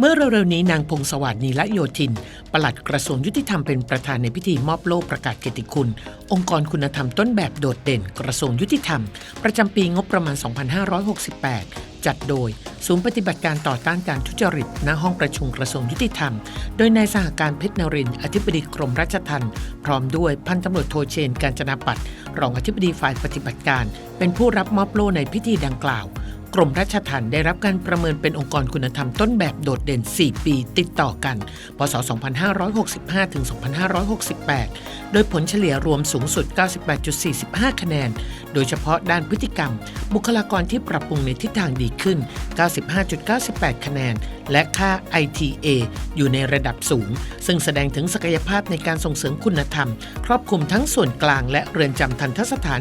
เมื่อเร็วๆนี้นางพงศวรรค์นีละโยธิน ปลัดกระทรวงยุติธรรมเป็นประธานในพิธีมอบโล่ประกาศเกียรติคุณ องค์กรคุณธรรมต้นแบบโดดเด่น กระทรวงยุติธรรม ประจำปีงบประมาณ 2568 จัดโดยศูนย์ปฏิบัติการต่อต้านการทุจริตณห้องประชุมกระทรวงยุติธรรม โดยนายสหการเพชรนรินอธิบดีกรมราชทัณฑ์พร้อมด้วยพันตำรวจโทเชนการจนาปัตรองอธิบดีฝ่ายปฏิบัติการ เป็นผู้รับมอบโล่ในพิธีดังกล่าว กรมราชทัณฑ์ได้รับการประเมินเป็นองค์กรคุณธรรมต้นแบบโดดเด่น 4 ปีติดต่อกัน พศ 2565 ถึง 2568 โดยผลเฉลี่ยรวมสูงสุด 98.45 คะแนน โดยเฉพาะด้านพฤติกรรม บุคลากรที่ปรับปรุงในทิศทางดีขึ้น95.98 คะแนน และค่า ITA อยู่ในระดับสูง ซึ่งแสดงถึงศักยภาพในการส่งเสริมคุณธรรม ครอบคลุมทั้งส่วนกลางและเรือนจำทันทสถาน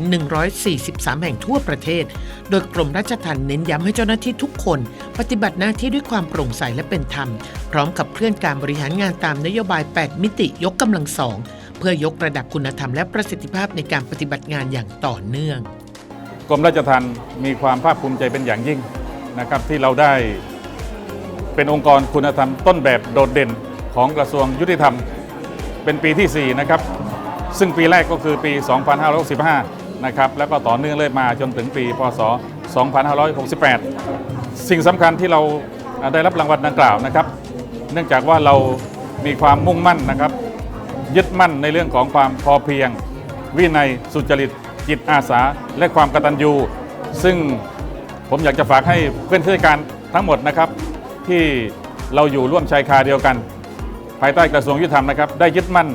143 แห่งทั่วประเทศ โดยกรมราชทัณฑ์เน้นย้ำให้เจ้าหน้าที่ทุกคน ปฏิบัติหน้าที่ด้วยความโปร่งใสและเป็นธรรม พร้อมขับเคลื่อนการบริหารงานตามนโยบาย 8 มิติยกกำลังสองเพื่อยกระดับคุณธรรมและประสิทธิภาพในการปฏิบัติงานอย่างต่อเนื่อง กรมราชทัณฑ์มีความภาคภูมิใจเป็นอย่างยิ่ง นะครับที่เราได้เป็นองค์กรคุณธรรมต้นแบบโดดเด่นของกระทรวงยุติธรรม เป็นปีที่ 4 นะครับ ซึ่งปีแรกก็คือปี 2565 นะครับแล้วก็ต่อเนื่องเลยมาจนถึงปีพศ 2568 สิ่งสำคัญที่เราได้รับรางวัลดังกล่าวนะครับ เนื่องจากว่าเรามีความมุ่งมั่นนะครับ ยึดมั่นในเรื่องของความพอเพียง วินัยสุจริตจิตอาสา และความกตัญญู ซึ่ง ผมอยากจะฝากให้เพื่อนข้าราชการทั้งหมดนะครับ ที่เราอยู่ร่วมชายคาเดียวกัน ภายใต้กระทรวงยุติธรรมนะครับได้ยึดมั่น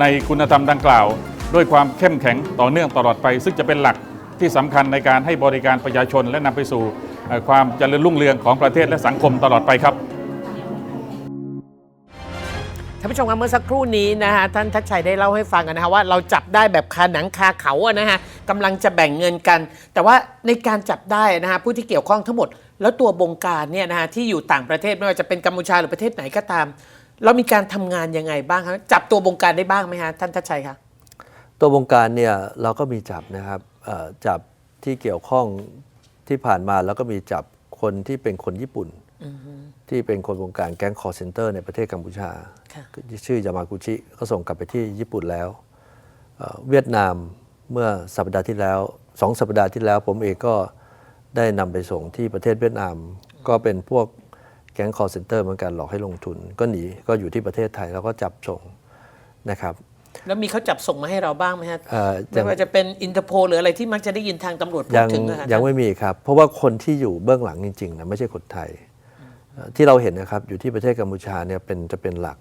ในคุณธรรมดังกล่าว ด้วยความเข้มแข็งต่อเนื่องตลอดไป ซึ่งจะเป็นหลักที่สำคัญในการให้บริการประชาชนและนำไปสู่ความเจริญรุ่งเรืองของประเทศและสังคมตลอดไปครับ ท่านผู้ชมครับเมื่อสักครู่นี้นะฮะท่านทัชชัยได้เล่าให้ฟังนะฮะว่าเราจับได้แบบคาหนังคาเขาอะนะฮะกำลังจะแบ่งเงินกัน แต่ว่าในการจับได้นะฮะผู้ที่เกี่ยวข้องทั้งหมด แล้วตัวบงการเนี่ยนะฮะที่อยู่ต่างประเทศไม่ว่าจะเป็นกัมพูชาหรือประเทศไหนก็ตาม เรามีการทำงานยังไงบ้างครับจับตัวบงการได้บ้างไหมฮะท่านทัชชัยคะตัววงการเนี่ยเราก็มีจับนะครับจับที่เกี่ยวข้องที่ผ่านมาแล้วก็มีจับคนที่เป็นคนญี่ปุ่น ที่เป็นคนวงการแก๊งคอร์เซนเตอร์ในประเทศกัมพูชาค่ะชื่อยามากุชิก็ส่งกลับไปที่ญี่ปุ่นแล้วเอ่อเวียดนามเมื่อสัปดาห์ที่แล้วสองสัปดาห์ที่แล้ว ผมเองก็ได้นำไปส่งที่ประเทศเวียดนาม ก็เป็นพวกแก๊งคอร์เซนเตอร์เหมือนกันหลอกให้ลงทุน ก็หนีก็อยู่ที่ประเทศไทยแล้วก็จับส่งนะครับแล้วมีเขาจับส่งมาให้เราบ้างไหมฮะเอ่อไม่ว่าจะเป็นอินเตอร์โพหรืออะไรที่มักจะได้ยินทางตำรวจพูยัดงถึงนะคะยังไม่มีครับ เพราะว่าคนที่อยู่เบื้องหลังจริงๆนะไม่ใช่คนไทยเอ่อ ที่เราเห็นนะครับอยู่ที่ประเทศกัมพูชาเนี่ยเป็นจะเป็นหลัก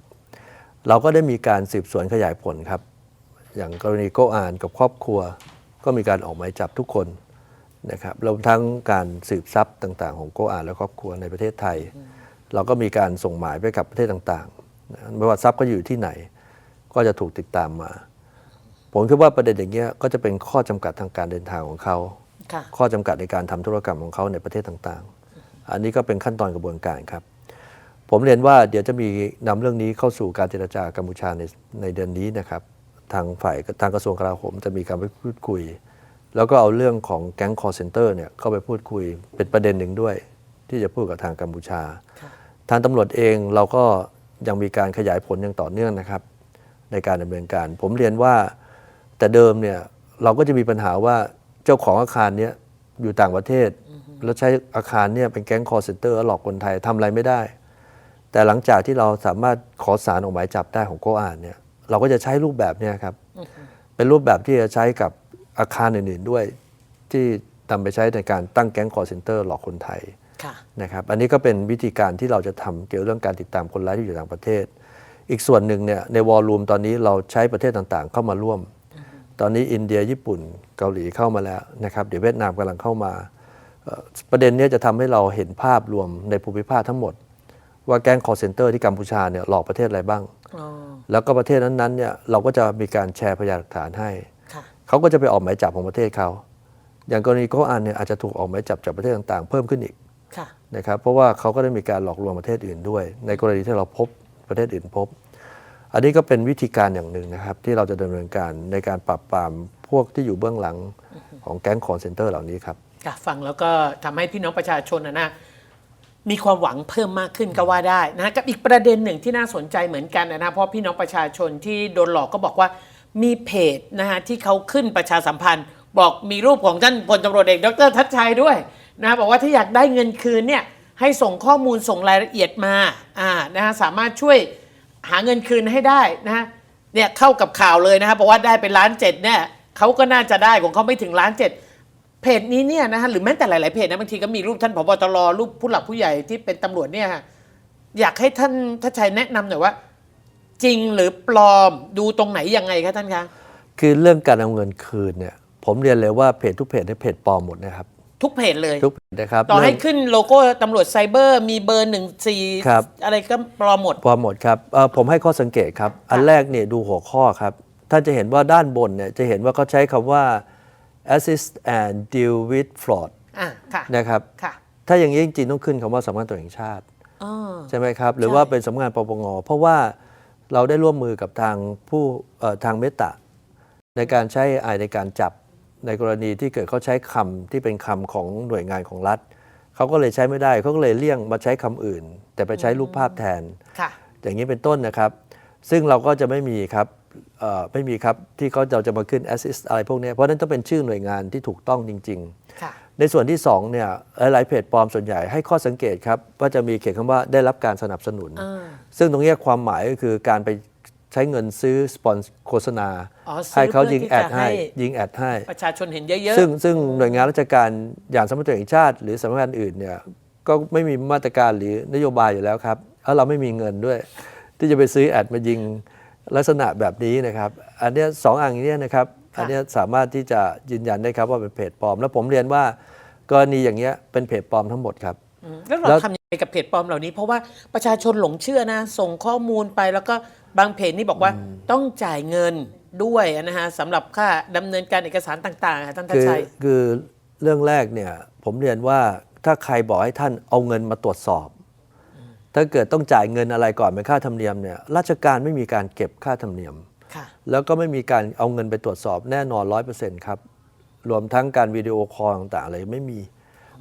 เราก็ได้มีการสืบสวนขยายผลครับ อย่างกรณีโกอานกับครอบครัว ก็มีการออกหมายจับทุกคนนะครับรวมทั้งการสืบทรัพย์ต่าง ๆ ของโกอานและครอบครัวในประเทศไทย เราก็มีการส่งหมายไปกับประเทศต่างๆนะไม่ว่าทรัพย์ก็อยู่ที่ไหน ก็จะถูกติดตามมา ผมคิดว่าประเด็นอย่างเงี้ยก็จะเป็นข้อจำกัดทางการเดินทางของเขาค่ะข้อจำกัดในการทำธุรกรรมของเขาในประเทศต่างๆ อันนี้ก็เป็นขั้นตอนกระบวนการครับ ผมเรียนว่าเดี๋ยวจะมีนำเรื่องนี้เข้าสู่การเจรจากัมพูชาในในเดือนนี้นะครับ ทางฝ่ายทางกระทรวงกลาโหมจะมีการไปพูดคุย แล้วก็เอาเรื่องของแก๊งคอร์เซนเตอร์เนี่ยเข้าไปพูดคุยเป็นประเด็นหนึ่งด้วย ที่จะพูดกับทางกัมพูชา ทางตำรวจเองเราก็ยังมีการขยายผลอย่างต่อเนื่องนะครับ ในการดำเนินการ ผมเรียนว่าแต่เดิมเนี่ยเราก็จะมีปัญหาว่าเจ้าของอาคารเนี้ยอยู่ต่างประเทศ แล้วใช้อาคารเนี่ยเป็นแก๊งคอร์เซนเตอร์หลอกคนไทยทำอะไรไม่ได้ แต่หลังจากที่เราสามารถขอสารออกหมายจับได้ของโกอานเนี่ยเราก็จะใช้รูปแบบเนี้ครับ เป็นรูปแบบที่จะใช้กับอาคารอื่นๆด้วย ที่นำไปใช้ในการตั้งแก๊งคอร์เซนเตอร์หลอกคนไทยค่ะนะครับอันนี้ก็เป็นวิธีการที่เราจะทำเกี่ยวเรื่องการติดตามคนร้ายที่อยู่ต่างประเทศ อีกส่วนหนึ่งเนี่ยในวอลลุ่มตอนนี้เราใช้ประเทศต่างๆ เข้ามาร่วม ตอนนี้อินเดียญี่ปุ่นเกาหลีเข้ามาแล้วนะครับเดี๋ยวเวียดนามกำลังเข้ามาเอ่อ ประเด็นเนี้จะทำให้เราเห็นภาพรวมในภูมิภาคทั้งหมด ว่าแก๊งคอร์เซนเตอร์ที่กัมพูชาเนี่ยหลอกประเทศอะไรบ้างอ๋อแล้วก็ประเทศนั้นๆเนี่ยเราก็จะมีการแชร์พยานหลักฐานให้ค่ะเขาก็จะไปออกหมายจับของประเทศเขา อย่างกรณีโกอันเนี่ยอาจจะถูกออกหมายจับจากประเทศต่างๆ เพิ่มขึ้นอีกค่ะนะครับเพราะว่าเขาก็ได้มีการหลอกลวงประเทศอื่นด้วย ในกรณีที่เราพบประเทศอื่นพบ อันนี้ก็เป็นวิธีการอย่างหนึ่งนะครับ ที่เราจะดำเนินการในการปราบปรามพวกที่อยู่เบื้องหลังของแก๊งคอนเซนเตอร์เหล่านี้ครับ ค่ะฟังแล้วก็ทำให้พี่น้องประชาชนนะนะมีความหวังเพิ่มมากขึ้นก็ว่าได้นะกับอีกประเด็นหนึ่งที่น่าสนใจเหมือนกันนะเพราะพี่น้องประชาชนที่โดนหลอกก็บอกว่ามีเพจนะฮะที่เขาขึ้นประชาสัมพันธ์ บอกมีรูปของท่านพลตำรวจเอกดรทัชชัยด้วยนะบอกว่าถ้าอยากได้เงินคืนเนี่ยให้ส่งข้อมูลส่งรายละเอียดมาอ่านะฮะสามารถช่วยหาเงินคืนให้ได้นะฮะเนี่ยเข้ากับข่าวเลยนะฮะบอกว่าได้เป็นล้านเจ็ดเนี่ยเขาก็น่าจะได้ของเขาไม่ถึงล้านเจ็ด เพจนี้เนี่ยนะฮะหรือแม้แต่หลาย ๆ เพจนะบางทีก็มีรูปท่านผบตรรูปผู้หลักผู้ใหญ่ที่เป็นตำรวจเนี่ยฮะอยากให้ท่านทัชชัยแนะนำหน่อยว่า จริงหรือปลอมดูตรงไหนยังไงคะท่านคะคือเรื่องการเอาเงินคืนเนี่ย ผมเรียนเลยว่าเพจทุกเพจเนี่ยเพจปลอมหมดนะครับ ทุกเพจเลย ทุกเพจนะครับต่อให้เรื่องขึ้นโลโก้ตำรวจไซเบอร์ มีเบอร์หนึ่งสี่ครับ อะไรก็ปลอมหมดปลอมหมดครับเอ่อผมให้ข้อสังเกตครับ อันแรกเนี่ยดูหัวข้อครับ ท่านจะเห็นว่าด้านบนเนี่ยจะเห็นว่าเขาใช้คำว่า assist and deal with fraud อะค่ะ นะครับ ค่ะ ถ้าอย่างนี้จริงๆต้องขึ้นคำว่าสำนักงานตำรวจแห่งชาติ อ๋อ ใช่ไหมครับ หรือใช่ว่าเป็นสำนักงานปปงเพราะว่าเราได้ร่วมมือกับทางผู้เอ่อทางเมตาในการใช้ AI ในการจับในกรณีที่เกิดเขาใช้คำที่เป็นคำของหน่วยงานของรัฐ เขาก็เลยใช้ไม่ได้เขาก็เลยเลี่ยงมาใช้คำอื่น แต่ไปใช้รูปภาพแทน ค่ะ อย่างนี้เป็นต้นนะครับ ซึ่งเราก็จะไม่มีครับเอ่อ ไม่มีครับ ที่เขาจะจะมาขึ้น assist อะไรพวกเนี้ยเพราะฉะนั้นต้องเป็นชื่อหน่วยงานที่ถูกต้องจริงๆค่ะในส่วนที่2เนี่ยหลายๆเพจปลอมส่วนใหญ่ให้ข้อสังเกตครับว่าจะมีเขียนคำว่าได้รับการสนับสนุนอ่าซึ่งตรงเนี้ยความหมายก็คือการไปใช้เงินซื้อสปอนโฆษณาอ๋อซื้อให้เขายิงเพื่อที่แอดจะให้ให้ยิงแอดให้ ประชาชนเห็นเยอะซึ่งซึ่งหน่วยงานราชการอย่างสำนักงานตำรวจแห่งชาติ หรือสำนักงานอื่นเนี่ยก็ไม่มีมาตรการหรือนโยบายอยู่แล้วครับแล้วเราไม่มีเงินด้วย ที่จะไปซื้อแอดมายิง ลักษณะแบบนี้นะครับ อันเนี้ยสองอันเนี้ยนะครับ อันเนี้ยสามารถที่จะยืนยันได้ครับว่าเป็นเพจปลอม แล้วผมเรียนว่ากรณีอย่างเงี้ยเป็นเพจปลอมทั้งหมดครับๆอืมแล้วเราแล้วทำยังไงกับเพจปลอมเหล่านี้ เพราะว่าประชาชนหลงเชื่อนะ ส่งข้อมูลไปแล้วก็บางเพจนี่บอกว่าต้องจ่ายเงินด้วยนะฮะสำหรับค่าดำเนินการเอกสารต่างๆค่ะท่านทัชคือชัยคือเรื่องแรกเนี่ยผมเรียนว่าถ้าใครบอกให้ท่านเอาเงินมาตรวจสอบ ถ้าเกิดต้องจ่ายเงินอะไรก่อนเป็นค่าธรรมเนียมเนี่ยราชการไม่มีการเก็บค่าธรรมเนียมค่ะแล้วก็ไม่มีการเอาเงินไปตรวจสอบแน่นอนร้อยเปอร์เซ็นต์ครับรวมทั้งการวิดีโอคอลต่างๆอะไรไม่มี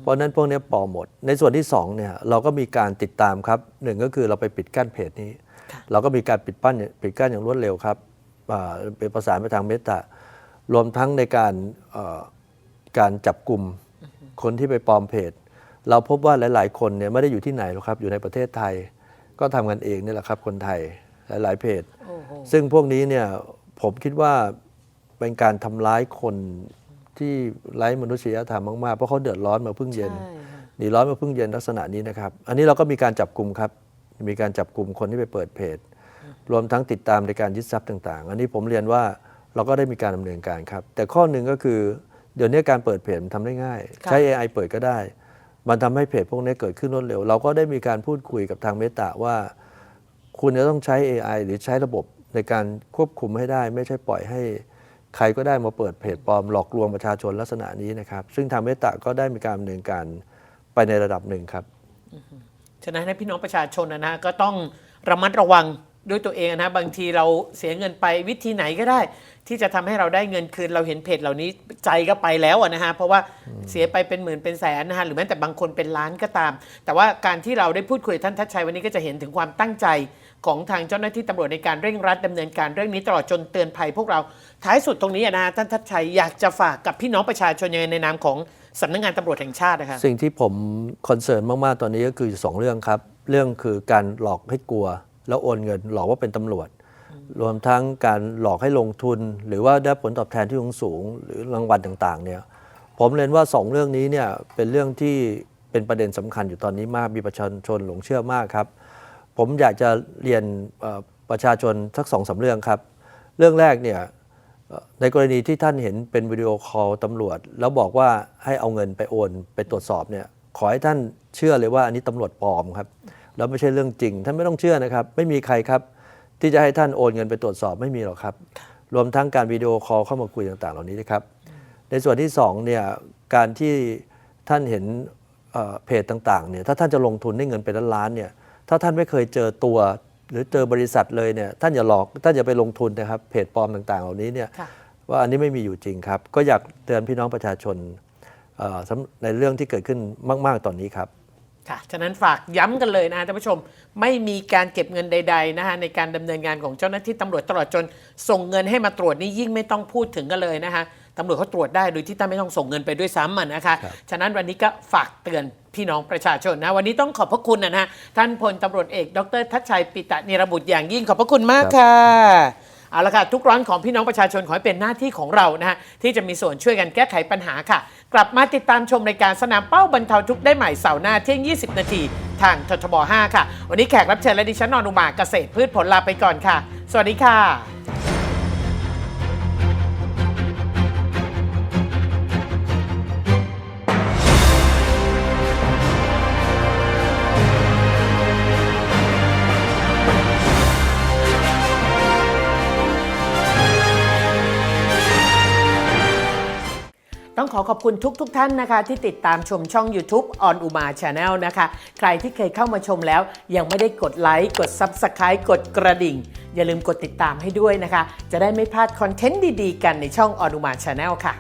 เพราะฉะนั้นพวกเนี้ยปลอมหมด ในส่วนที่2เนี่ยเราก็มีการติดตามครับหนึ่งก็คือเราไปปิดกั้นเพจนี้ค่ะเราก็มีการปิดปั้นปิดกั้นอย่างรวดเร็วครับอ่าเป็นประสานไปทางเมตารวมทั้งในการเอ่อการจับกลุ่มคนที่ไปปลอมเพจ เราพบว่าหลาย ๆ คนเนี่ยไม่ได้อยู่ที่ไหนหรอกครับ อยู่ในประเทศไทย ก็ทำกันเองนี่แหละครับ คนไทยหลาย ๆ เพจ โอ้โหซึ่งพวกนี้เนี่ยผมคิดว่าเป็นการทำร้ายคนที่ไร้มนุษยธรรมมาก ๆ เพราะเขาเดือดร้อนมาเพิ่งเย็น ใช่ค่ะหนีร้อนมาเพิ่งเย็นลักษณะนี้นะครับ อันนี้เราก็มีการจับกลุ่มครับ มีการจับกลุ่มคนที่ไปเปิดเพจ รวมทั้งติดตามในการยึดทรัพย์ต่าง ๆ อันนี้ผมเรียนว่าเราก็ได้มีการดำเนินการครับ แต่ข้อหนึ่งก็คือ เดี๋ยวนี้การเปิดเพจมันทำได้ง่ายค่ะใช้ AI เปิดก็ได้ มันทำให้เพจพวกนี้เกิดขึ้นรวดเร็ว เราก็ได้มีการพูดคุยกับทางเมตาว่า คุณจะต้องใช้ AI หรือใช้ระบบในการควบคุมให้ได้ ไม่ใช่ปล่อยให้ใครก็ได้มาเปิดเพจปลอมหลอกลวงประชาชนลักษณะนี้นะครับ ซึ่งทางเมตาก็ได้มีการดำเนินการไปในระดับหนึ่งครับฉะนั้นให้พี่น้องประชาชนนะนะก็ต้องระมัดระวัง ด้วยตัวเองนะบางทีเราเสียเงินไปวิธีไหนก็ได้ ที่จะทำให้เราได้เงินคืนเราเห็นเพจเหล่านี้ใจก็ไปแล้วนะฮะเพราะว่าเสียไปเป็นหมื่นเป็นแสนนะฮะหรือแม้แต่บางคนเป็นล้านก็ตาม แต่ว่าการที่เราได้พูดคุยกับท่านทัชชัยวันนี้ก็จะเห็นถึงความตั้งใจของทางเจ้าหน้าที่ตำรวจในการเร่งรัดดำเนินการเรื่องนี้ตลอดจนเตือนภัยพวกเราท้ายสุดตรงนี้นะฮะท่านทัชชัยอยากจะฝากกับพี่น้องประชาชนยังไงในนามของสำนักงานตำรวจแห่งชาตินะคะสิ่งที่ผมคอนเซิร์นมากๆตอนนี้ก็คือสองเรื่องครับ เรื่องคือการหลอกให้กลัว แล้วโอนเงินหลอกว่าเป็นตำรวจ รวมทั้งการหลอกให้ลงทุน หรือว่าได้ผลตอบแทนที่สูงสูง หรือรางวัลต่างๆเนี่ยผมเรียนว่าสองเรื่องนี้เนี่ยเป็นเรื่องที่เป็นประเด็นสำคัญอยู่ตอนนี้มากมีประชาชนหลงเชื่อมากครับ ผมอยากจะเรียนประชาชนสักสองสามเรื่องครับ เรื่องแรกเนี่ยในกรณีที่ท่านเห็นเป็นวิดีโอคอลตำรวจ แล้วบอกว่าให้เอาเงินไปโอนไปตรวจสอบเนี่ยขอให้ท่านเชื่อเลยว่าอันนี้ตำรวจปลอมครับ แล้วไม่ใช่เรื่องจริง ท่านไม่ต้องเชื่อนะครับ ไม่มีใครครับ ที่จะให้ท่านโอนเงินไปตรวจสอบไม่มีหรอกครับ รวมทั้งการวิดีโอคอลเข้ามาคุยต่างๆ เหล่านี้นะครับ ในส่วนที่สองเนี่ยการที่ท่านเห็นเอ่อเพจต่างๆเนี่ยถ้าท่านจะลงทุนได้เงินเป็นล้านๆเนี่ยถ้าท่านไม่เคยเจอตัวหรือเจอบริษัทเลยเนี่ยท่านอย่าหลอกท่านอย่าไปลงทุนนะครับเพจปลอมต่างๆ เหล่านี้เนี่ยค่ะว่าอันนี้ไม่มีอยู่จริงครับ ก็อยากเตือนพี่น้องประชาชนเอ่อสำในเรื่องที่เกิดขึ้นมาก ๆ ตอนนี้ครับ ค่ะ ฉะนั้นฝากย้ำกันเลยนะท่านผู้ชม ไม่มีการเก็บเงินใด ๆนะคะในการดำเนินงานของเจ้าหน้าที่ตำรวจตลอดจน ส่งเงินให้มาตรวจนี่ยิ่งไม่ต้องพูดถึงกันเลยนะคะตำรวจเขาตรวจได้โดยที่ท่านไม่ต้องส่งเงินไปด้วยซ้ำอะนะคะ ฉะนั้นวันนี้ก็ฝากเตือนพี่น้องประชาชนนะ วันนี้ต้องขอบพระคุณนะฮะท่านพลตำรวจเอก ดรทัชชัยปิตะนิรบุตรอย่างยิ่งขอบพระคุณมากค่ะ เอาละค่ะทุกร้อนของพี่น้องประชาชนขอให้เป็นหน้าที่ของเรานะฮะที่จะมีส่วนช่วยกันแก้ไขปัญหาค่ะ กลับมาติดตามชมรายการสนามเป้าบรรเทาทุกข์ได้ใหม่เสาร์หน้าเที่ยง 20 นาทีทางททบ 5 ค่ะ วันนี้แขกรับเชิญและดิฉันนอนุมาเกษตรพืชผลลาไปก่อนค่ะ สวัสดีค่ะ อขอขอบคุณทุกทท่านนะคะ ที่ติดตามชมช่อง YouTube ออนอุมาชาแนลนะคะ ใครที่เคยเข้ามาชมแล้ว ยังไม่ได้กดไลค์กด Subscribe กดกระดิ่ง อย่าลืมกดติดตามให้ด้วยนะคะ จะได้ไม่พลาดคอนเทนต์ดีๆ กันในช่องออนอุมาชาแนลค่ะ